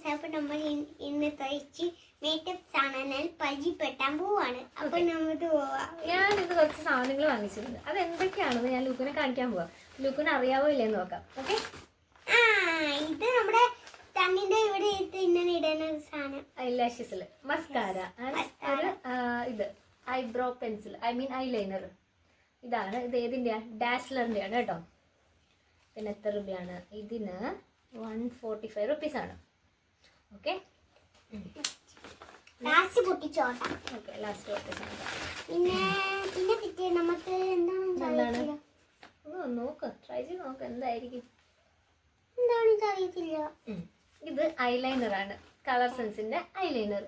Guys അപ്പൊ നമ്മൾ ഇന്ന് തയ്ച്ച് മേക്കപ്പ് സാധനം പരിചയപ്പെട്ടാൻ പോവാണ്. അപ്പൊ നമുക്ക് പോവാം. ഞാൻ ഇത് കുറച്ച് സാധനങ്ങൾ വാങ്ങിച്ചിട്ടുണ്ട്. അത് എന്തൊക്കെയാണെന്ന് ഞാൻ ലുക്കിനെ കാണിക്കാൻ പോവാം. ലുക്കിന് അറിയാവോ ഇല്ലെന്ന് നോക്കാം. ഓക്കെ? ആ ഇത് നമ്മുടെ കണ്ണിന്റെ ഇവിടെ ഇങ്ങനെ ഇടുന്ന ഒരു സാധനം. ഐലാഷസിൽ മസ്കാര ഒരു ഇത്. Eyebrow pencil I mean eyeliner ഇതാണ്. ഇത് ഏതിന്റെയാ ഡാസ്ലറിന്റെയാണ് കേട്ടോ. പിന്നെ എത്ര രൂപയാണ്? ഇതിന് വൺ ഫോർട്ടി ഫൈവ് റുപ്പീസാണ് ഓക്കെ ലാസ്റ്റ് പൊട്ടിച്ചോട്ട ഓക്കെ ലാസ്റ്റ് റുപ്പീസാണ് പിന്നെ പിന്നെ കിട്ടിയ നമുക്ക് എന്താണ്? നോക്ക് ട്രൈ ചെയ്ത് നോക്ക് എന്തായിരിക്കും? എന്താണ് അറിയത്തില്ല. ഉം. ഇത് ഐലൈനർ ആണ്. കളർ സെൻസിന്റെ ഐലൈനർ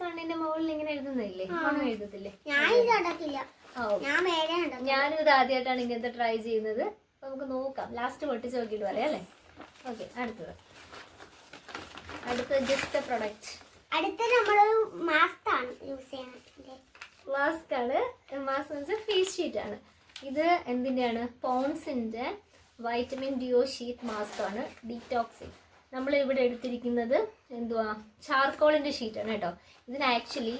കണ്ണിന്റെ മുകളിൽ ഇങ്ങനെ എഴുതുന്നില്ലേ? മണം എഴുതത്തില്ലേ? ഇത് ഞാനും ഇത് ആദ്യമായിട്ടാണ് ഇങ്ങനത്തെ ട്രൈ ചെയ്യുന്നത്. നമുക്ക് നോക്കാം. ലാസ്റ്റ് പൊട്ടിച്ച് നോക്കിയിട്ട് പറയാം അല്ലേ? ഓക്കെ അടുത്തത്. അടുത്ത ജസ്റ്റ് പ്രൊഡക്റ്റ് അടുത്ത നമ്മൾ മാസ്ക് ആണ് യൂസ് ചെയ്യുന്നത് മാസ്ക് ആണ്. മാസ്ക് എന്ന് വെച്ചാൽ ഫേസ് ഷീറ്റ് ആണ്. ഇത് എന്തിന്റെയാണ് പോൺസിന്റെ വൈറ്റമിൻ ഡിയോ ഷീറ്റ് മാസ്ക് ആണ്. ഡീറ്റോക്സിൻ നമ്മൾ ഇവിടെ എടുത്തിരിക്കുന്നത് എന്തുവാ? ചാർക്കോളിന്റെ ആണ് കേട്ടോ. ഇതിന് ആക്ച്വലി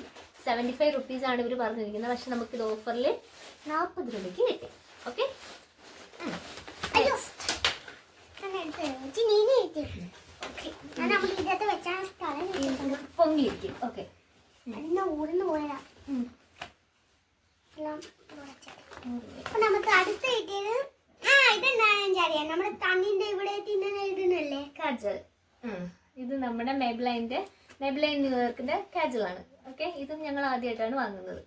സെവന്റി ഫൈവ് റുപ്പീസാണ് ഇവർ പറഞ്ഞിരിക്കുന്നത്. പക്ഷെ നമുക്കിത് ഓഫറിൽ നാൽപ്പത് രൂപയ്ക്ക് കിട്ടി. ഓക്കെ ഓക്കെ ഞാൻ നമ്മൾ ഇതിനകത്ത് വെച്ചാൽ സ്ഥലം കിട്ടും. പൊങ്ങിയിരിക്കും ഓക്കെ ഊർന്ന് പോയാ. നമുക്ക് അടുത്ത കിട്ടിയത് ആ ഇതെന്താണെന്ന് എനിക്കറിയാം. നമ്മുടെ തണ്ണിന്റെ ഇവിടെ തിന്നാൻ എഴുതുന്നല്ലേ കാജൽ ഇത് നമ്മുടെ മെബ്ലൈന്റെ മെബ്ലൈൻ ന്യൂയോർക്കിന്റെ കാജലാണ് ഓക്കെ ഇതും ഞങ്ങൾ ആദ്യമായിട്ടാണ് വാങ്ങുന്നത്.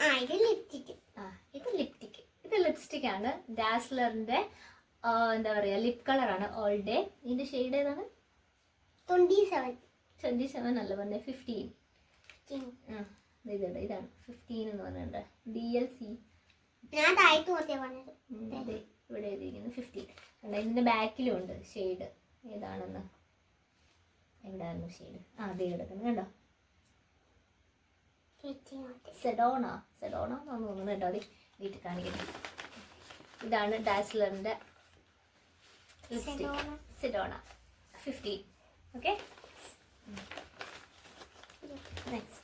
ആ ഇത് ലിപ്സ്റ്റിക് ആ ഇത് ലിപ്സ്റ്റിക് ഇത് ലിപ്സ്റ്റിക് ആണ്. ഡാസ്ലറിന്റെ എന്താ പറയാ ലിപ് കളറാണ് ഓൾ ഡേ ഇതിന്റെ ഷെയ്ഡ് ഏതാണ്? ട്വന്റി സെവൻ ട്വന്റി സെവൻ അല്ല പറഞ്ഞ ഫിഫ്റ്റീൻ ഇതാണ് ഇതാണ്. ഫിഫ്റ്റീൻ എന്ന് പറഞ്ഞിട്ടുണ്ട്. ഡി എൽ സി ഞാൻ താഴത്ത് നോക്കിയാ പറഞ്ഞത്. ഇവിടെ എഴുതിയിരിക്കുന്നത് ഫിഫ്റ്റീൻ ഇതിന്റെ ബാക്കിലും ഉണ്ട് ഷെയ്ഡ് ഏതാണെന്ന്? എവിടെയായിരുന്നു ഷെയ്ഡ് ആ അതേ കിടക്കുന്നത് കണ്ടോ? സെഡോണ സെഡോണ എന്നാണ് തോന്നുന്നത് കേട്ടോ അത് വീട്ടിൽ കാണിക്കുന്നത്. ഇതാണ് ഡാസ്ലറിന്റെ Sedona. Sedona. Fifteen. Okay? Next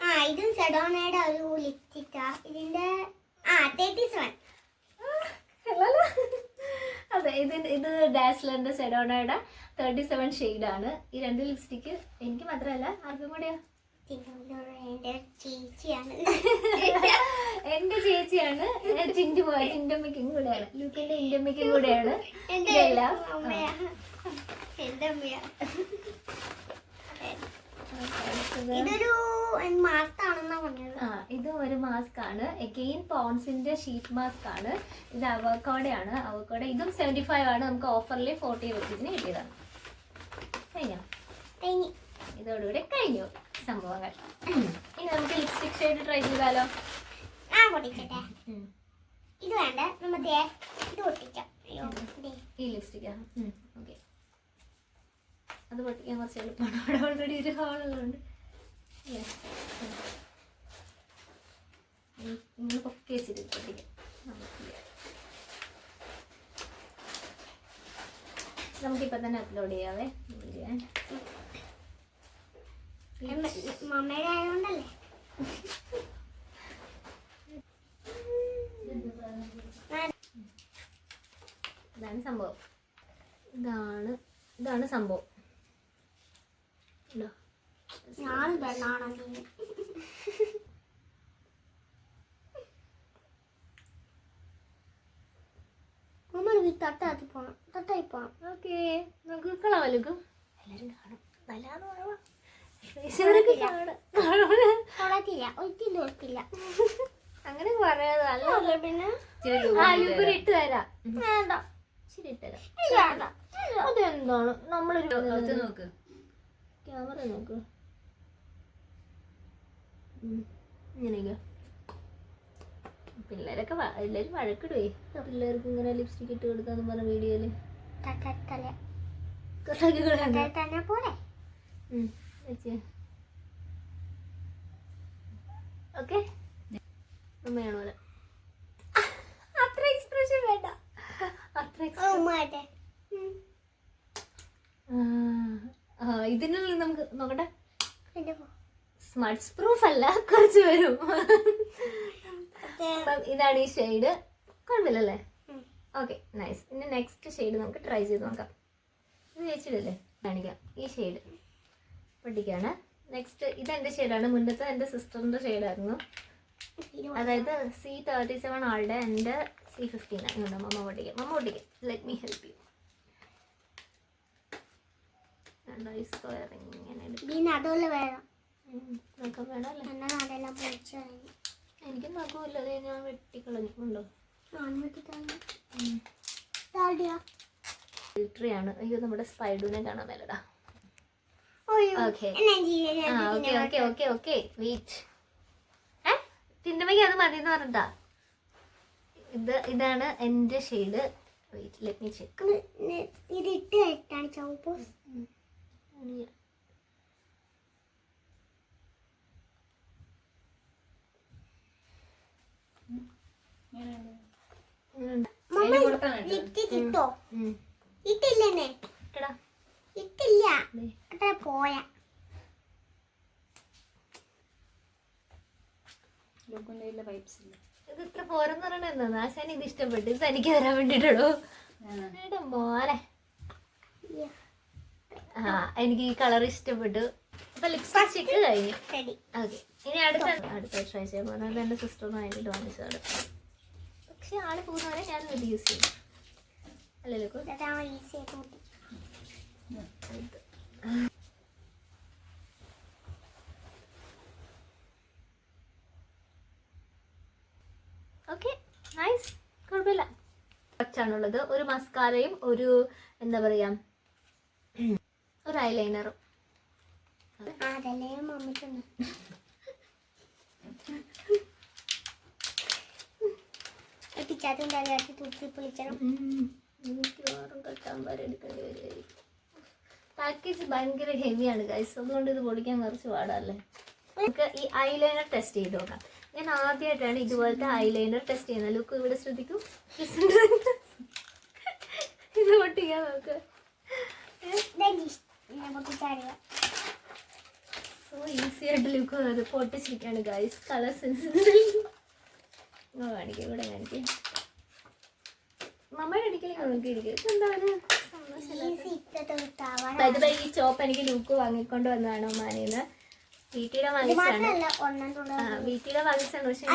ആ ഇതും സെഡോണയുടെ ഒരു ലിപ്സ്റ്റിക്കാ. ഇതിന്റെ ആ തേർട്ടി സെവൻ. അതെ ഇത് ഇത് ഡാസ്ലറിന്റെ സെഡോണയുടെ തേർട്ടി സെവൻ ആണ് ഈ രണ്ട് ലിപ്സ്റ്റിക്ക് എനിക്ക് മാത്രമല്ല ആർക്കും കൂടെയാ? എന്റെ ചേച്ചിയാണ് ചിന്റു എന്റെ ടിന്റമ്മയ്ക്കും കൂടെയാണ്. ലൂക്കിന്റെ ഇന്റമ്മയ്ക്കും കൂടെയാണ്. എന്റെ ഇതെല്ലാം. ഇത് ഒരു മാസ്ക് ആണ്. എഗെയിൻ പോൺസിന്റെ ഷീറ്റ് മാസ്ക് ആണ്. ഇത് അവക്കോടയാണ് അവക്കോട. ഇതും സെവന്റി ഫൈവ് ആണ്. നമുക്ക് ഓഫറിൽ ഫോർട്ടി റുപ്പീസിന് കിട്ടിയതാണ്. കഴിഞ്ഞോ. ഇതോടുകൂടി കഴിഞ്ഞു. സംഭവങ്ങൾ ഇനി നമുക്ക് ലിപ്സ്റ്റിക് ഷെയ്ഡ് ട്രൈ ചെയ്താലോ? ആ പൊട്ടിക്കട്ടെ ഇത് വേണ്ട നമ്മൾ ഇത് പൊട്ടിക്കാം. ഈ ലിപ്സ്റ്റിക്കാ ഓക്കെ അത് പൊട്ടിക്കാൻ കുറച്ച് എളുപ്പമാണ്. അവിടെ ഓൾറെഡി ഒരു ഹോളുള്ളതുകൊണ്ട് ഇങ്ങനെ പൊക്കി വെച്ചിട്ട് പൊട്ടിക്കാം. നമുക്കിപ്പോൾ തന്നെ അപ്ലോഡ് ചെയ്യാവേ. വീഡിയോ മമ്മയുടെ ആയതുകൊണ്ടല്ലേ ഇതാണ് സംഭവം. ഇതാണ് ഇതാണ് സംഭവം? ഞാൻ വെള്ളാണോ ഈ തൊട്ടാത്തി പോണം. തട്ടായി പോണം. ഓക്കേ. നമുക്ക് കളവലുക്കും എല്ലാരും കാണും. നല്ലതാന്ന് പറയാ അങ്ങനെ പിന്നെ? ഇട്ട് തരാം. വേണ്ട. ശരി ഇട്ട് തരാം. വേണ്ട. അതെന്താണ്? നമ്മളൊരു നോക്ക്. ക്യാമറ നോക്ക്. ഇങ്ങനെയൊക്കെ. പിള്ളേരൊക്കെ എല്ലാരും വഴക്കിടുവേ. പിള്ളേർക്ക് ഇങ്ങനെ ലിപ്സ്റ്റിക് ഇട്ട് കൊടുക്കാന്ന് പറഞ്ഞ വീഡിയോയിൽ. തട്ടത്തല കുറച്ചൊക്കെ കളയാൻ തന്നെ പോലെ. ഓക്കെ അമ്മയാണോ ഓ മാട്ടെ ഇതിനുള്ളിൽ നമുക്ക് നോക്കട്ടെ. എന്റെ പ്രൂഫ് അല്ല കുറച്ച് വരും. ഇതാണ് ഈ ഷെയ്ഡ് കുഴപ്പമില്ലല്ലേ. ഓക്കെ നൈസ് ഇനി നെക്സ്റ്റ് ഷെയ്ഡ് നമുക്ക് ട്രൈ ചെയ്ത് നോക്കാം. ഇത് വെച്ചിട്ടില്ലേ? കാണിക്കാം. ഈ ഷെയ്ഡ് പൊട്ടിക്കാണ് നെക്സ്റ്റ് ഇതെന്റെ ഷെയ്ഡാണ് മുന്നത്തെ എന്റെ സിസ്റ്ററിന്റെ ഷെയ്ഡായിരുന്നു അതായത് സി തേർട്ടി സെവൻ ആളുടെ എന്റെ സി ഫിഫ്റ്റീൻ ഇങ്ങോട്ട് മമ്മ പൊട്ടിക്കും. മമ്മ പൊട്ടിക്കും. ലെറ്റ് മീ ഹെൽപ്പ് യു എനിക്ക് നോക്കുമല്ലോ അത് ഞാൻ വെട്ടിക്കളഞ്ഞിട്ടുണ്ടോ ആണ്. അയ്യോ നമ്മുടെ സ്പൈഡുവിനെ കാണാൻ മേലടാ. ആ okay okay okay okay wait ഏ? ടിൻഡമ്മയ്ക്ക് അത് മതി എന്ന് പറഞ്ഞിട്ടാ? ഇത് ഇതാണ് എന്റെ shade. Wait let me check ഇത് ഇട്ട് കഴിട്ടാണ് ചുവപ്പ് ലിപ്സ്റ്റിക് ഇട്ടോ? ഇട്ടില്ലെന്നെ? ഇട്ടില്ല അത്ര പോയാ ഇത് ഇത്ര പോരെന്ന് പറയണത് എന്താ ആശാൻ ഇത് ഇഷ്ടപ്പെട്ടു ഇത് തനിക്ക് തരാൻ വേണ്ടിട്ടുള്ളൂ എടാ മോനെ ആ എനിക്ക് ഈ കളർ ഇഷ്ടപ്പെട്ടു അപ്പൊ ലിപ്സ്റ്റിക് കഴിഞ്ഞു ഓക്കെ ഇനി അടുത്ത അടുത്ത ചെയ്യാൻ പോകുന്നത് എന്റെ സിസ്റ്ററിന് വേണ്ടിയിട്ട് വാങ്ങിച്ചതാണ് പക്ഷെ ആൾ പോകുന്നവരെ ഞാൻ ഇത് യൂസ് ചെയ്യും അല്ലല്ലോ കു? ഇതാ ഈസി ആയിട്ട് കൂട്ടി ഇത്. ഓക്കെ നൈസ് കുഴപ്പമില്ല. കുറച്ചാണുള്ളത് ഒരു മസ്കാരയും ഒരു എന്താ പറയാ ഒരു ഐലൈനറും പിച്ചാത്തും തലയാട്ടി തൂക്കി പൊളിച്ചണം. മിക്കവാറും കെട്ടാൻ വരെ എടുക്കേണ്ടി വരുമായിരിക്കും പാക്കേജ് ഭയങ്കര ഹെവിയാണ് ഗൈസ് അതുകൊണ്ട് ഇത് പൊടിക്കാൻ കുറച്ച് പാടല്ലേ? നമുക്ക് ഈ ഐലൈനർ ടെസ്റ്റ് ചെയ്ത് നോക്കാം. ഞാൻ ആദ്യമായിട്ടാണ് ഇതുപോലത്തെ ഐലൈനർ ടെസ്റ്റ് ചെയ്യുന്നത്. ലുക്ക് ഇവിടെ ശ്രദ്ധിക്കും. ഇത് പൊട്ടിക്കാൻ നോക്ക്. സോ ഈസി ആയിട്ട് ലുക്ക് അത് പൊട്ടിച്ചിരിക്കുകയാണ് ഗൈസ് കളർ സെൻസ് കാണിക്കാം ഇവിടെ കാണിക്കാം. മമ്മയുടെ അടിക്കലേക്ക് നോക്കിയിരിക്കും. എന്താണ് ഇട്ടത് ഈ ചോപ്പ് എനിക്ക് ലൂക്ക് വാങ്ങിക്കൊണ്ട് വന്നതാണ് ഒമാനിന്ന് വീട്ടിലെ വാങ്ങിച്ചാണ് വീട്ടിലെ വാങ്ങിച്ചാണ് പക്ഷെ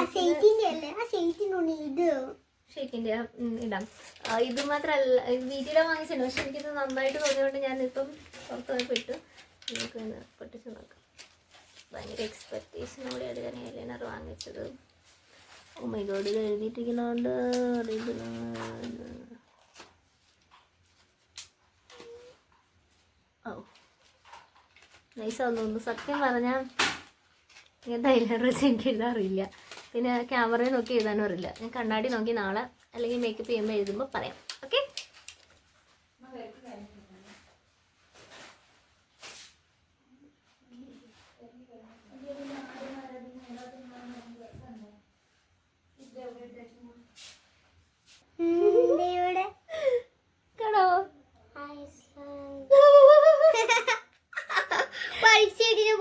ഇടാം. ഇത് മാത്രല്ല വീട്ടിലെ വാങ്ങിച്ചാണ് പക്ഷെ എനിക്കിത് നന്നായിട്ട് തോന്നിയതുകൊണ്ട് ഞാനിപ്പം പുറത്ത് പോയപ്പോൾ ഇട്ടു നമുക്ക് പൊട്ടിച്ചു നോക്കാം. ഭയങ്കര എക്സ്പെക്ടേഷനോടെയാണ് ഞാൻ ഐലൈനർ വാങ്ങിച്ചത്. ഓ മൈ ഗോഡ് ഇത് എഴുതിയിട്ടിരിക്കുന്നതുകൊണ്ട് അറിയില്ല നൈസാന്ന് തോന്നുന്നു. സത്യം പറഞ്ഞാൽ ഇങ്ങനത്തെ ഐലൈനർ വെച്ച് എനിക്ക് എഴുതാൻ അറിയില്ല. പിന്നെ ക്യാമറയിൽ നോക്കി എഴുതാനും അറിയില്ല. ഞാൻ കണ്ണാടി നോക്കി നാളെ അല്ലെങ്കിൽ മേക്കപ്പ് ചെയ്യുമ്പോൾ എഴുതുമ്പോൾ പറയാം. ഓക്കെ ഇവിടെ കാണോ പരിസ്ഥിതിനെ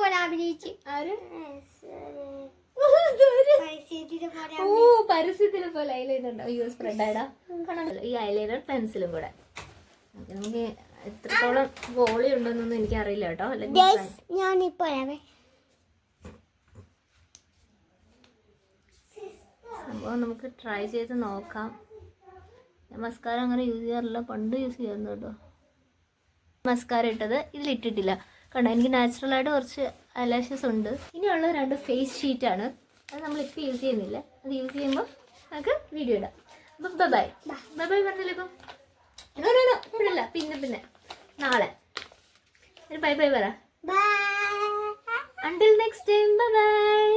അഭിനയിച്ച് ആര്? ഓ പരസ്യത്തിലെ പോലെ ഐലൈനർ അയ്യോ സ്പ്രെഡ് ആയിടാ. കാണാമല്ലോ ഈ ഐലൈനർ പെൻസിലും കൂടെ. നമുക്ക് എത്രത്തോളം വോളി ഉണ്ടെന്നൊന്നും എനിക്ക് അറിയില്ല കേട്ടോ അല്ലെങ്കിൽ ഞാനിപ്പോ സംഭവം നമുക്ക് ട്രൈ ചെയ്ത് നോക്കാം. നമസ്കാരം മസ്കാര അങ്ങനെ യൂസ് ചെയ്യാറില്ല. പണ്ട് യൂസ് ചെയ്യാറുണ്ട് കേട്ടോ. മസ്കാര ഇട്ടത് ഇതിലിട്ടിട്ടില്ല. കണ്ടോ എനിക്ക് നാച്ചുറലായിട്ട് കുറച്ച് അലാഷസ് ഉണ്ട്. ഇനിയുള്ള രണ്ട് ഫേസ് ഷീറ്റാണ് അത് നമ്മൾ ഇപ്പം യൂസ് ചെയ്യുന്നില്ല. അത് യൂസ് ചെയ്യുമ്പോൾ നമുക്ക് വീഡിയോ ഇടാം. അപ്പം ബബായ് ബബായ് പറഞ്ഞില്ലേ ഇപ്പം? ഇപ്പോഴല്ല പിന്നെ പിന്നെ. നാളെ. ഒരു ബൈ ബൈ പറ. Until next time bye bye